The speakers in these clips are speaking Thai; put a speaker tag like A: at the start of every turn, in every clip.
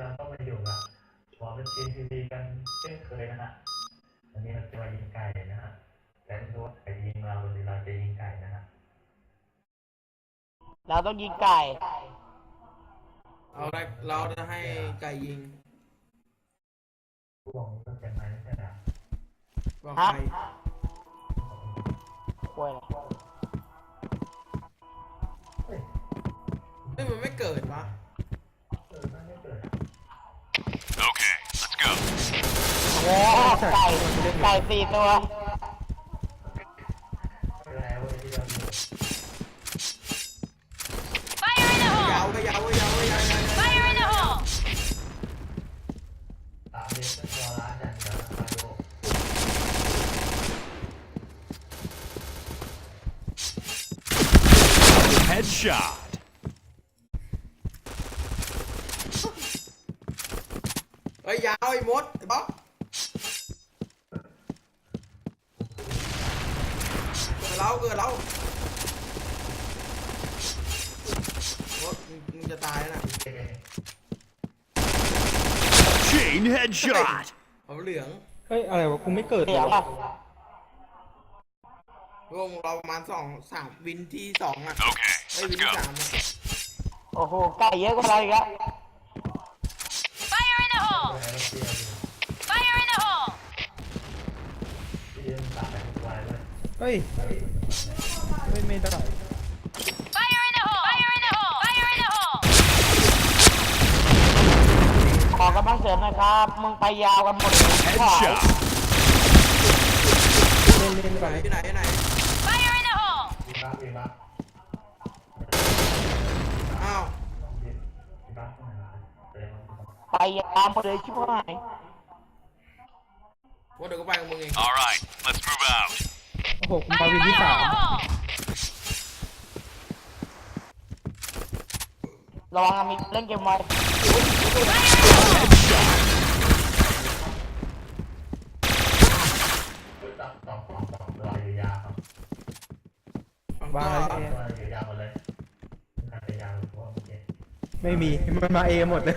A: เราก็มาอยู่กับหัวเป็นทีมทีวีกันเช่นเคยนะฮะวันนี้เราจะมายิงไก่นะฮะแต่ไม่รู้ว่าใครยิงเราหรือเราจะยิงไก่นะฮะ
B: เราต้องยิงไก่
C: เอาละเราจะให้ไก่ยิง
A: ผู้บอกว่าเป็นไงไม่ใช่เหรอ
C: บอก
B: ฮะ
C: ใคร
B: ป่วยเลย
A: เฮ้ย
C: เฮ้ยมันไม่เกิดวะ
A: ไก่
B: ไก่สี่ตัว
A: ไม่แล้วเว้ยที่เราอยู่
D: Fire in the
C: ยาว
D: hole!
C: ไปยาวไปยาวไปยาวไปยาว
D: Fire in the hole!
A: ตามเด็กเป็นตัวร้าน เรา
C: เกิดเรามดมึงมึงจะตายแล้วนะ
A: เจ๊
E: Chain headshot.
C: ผมเหลือง
F: เฮ้ย อะไรวะกูไม่เกิดเล
B: เดี๋ย
F: ยววะ
B: อะ
C: วงเราประมาณสองสามวินที่สองอะ
E: Okay,
C: ไอ้ย
E: let's
C: วินที่
E: go.
C: สามอะ
B: โอ้โหไก่เยอะกว่าเราอีกแล้ว
D: Fire in the
A: เอ
D: hole!
A: อเราเชียร์อยู่
D: Fire in the hole!
A: ที่ยืนตัดแต่ทุกวัน เลย
F: เฮ้ยไม่ไม่ได้
D: Fire in the hole! Fire in the hole! Fire in the hole!
B: ขอกำลังเสริมหนะครับ มึงไปยาวกันหมดเลย
E: Headshot.
F: เล่นเล่นไป
C: ที่ไหนที่ไหน
D: Fire in the hole!
A: วีบักวีบัก
C: อ้าว
A: วีบักที่ไหนวะเดี๋ยวมันจะ
B: ไปยาวหมดเลยชิบหาย
C: ว่าเดี๋ยวก็ไปกับมึงเอง
E: All right, let's move out.
F: โอ้โหกูมา
D: Fire
F: วิน
D: in
F: ที่สาม
D: the hole!
B: ระวังนะมีเล่นเกมไว้
A: ตัดต่อต่อต่อรออยู่ยาวครับ
C: ฝั่ง
F: บ้า
C: ต่อ
F: เลย
A: รออยู่ยาวหมดเลยน่าจะยาวกว่าเมื่อกี้
F: ไม่มี มันมาเองหมดเลย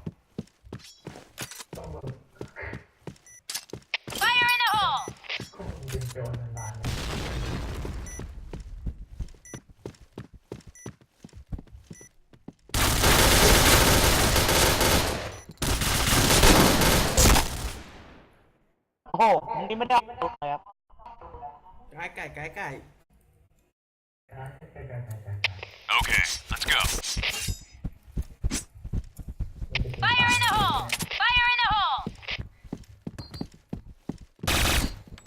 A: โอ้
B: โหมึงนี่ไม่ได้เลยครับ
C: ไก่ไก่ไก่ไก่
A: ใกล้ๆๆๆ
E: Okay, let's go.
D: Fire in the hole! Fire in the hole!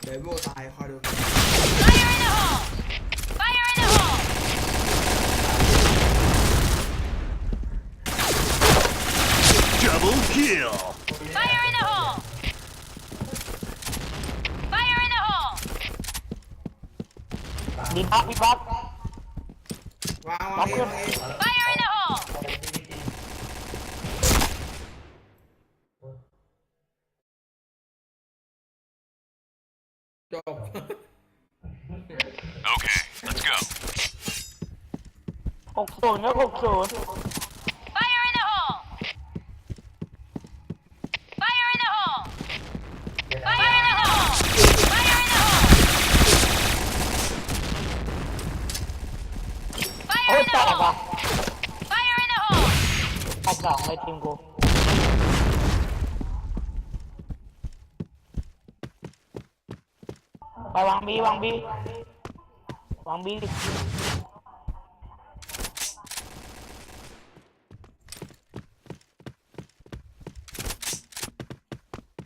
C: เดี๋ยวโบตายคอยดู
D: Fire in the hole! Fire in the hole!
E: Double kill.
D: Fire
B: ดีบักดีบัก
C: วางวางเองวางเอง
D: Fire in the hole!
C: จบ
E: Okay, let's go.
B: หกศูนย์ก็หกศูนย์
D: Fire
B: ย
D: in
B: แต
D: the
B: กว่ะ
D: hole! Fire in the hole!
B: แตกสองเลยทีมกูไปวางบีวางบีวางบีดิ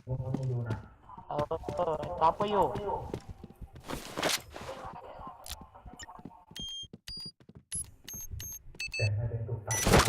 A: มึงมึงดูนะ
B: เออเออท็อปก็อยู่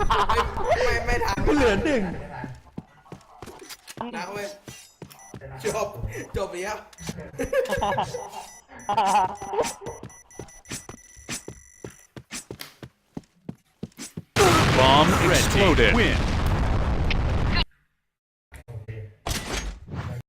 B: ด็กเดียว
C: ไม่ไม่ไม่ทัน
F: เหลือหนึ่ง
C: นักเลยจบจบเลยครับ
E: Bomb exploded. Win.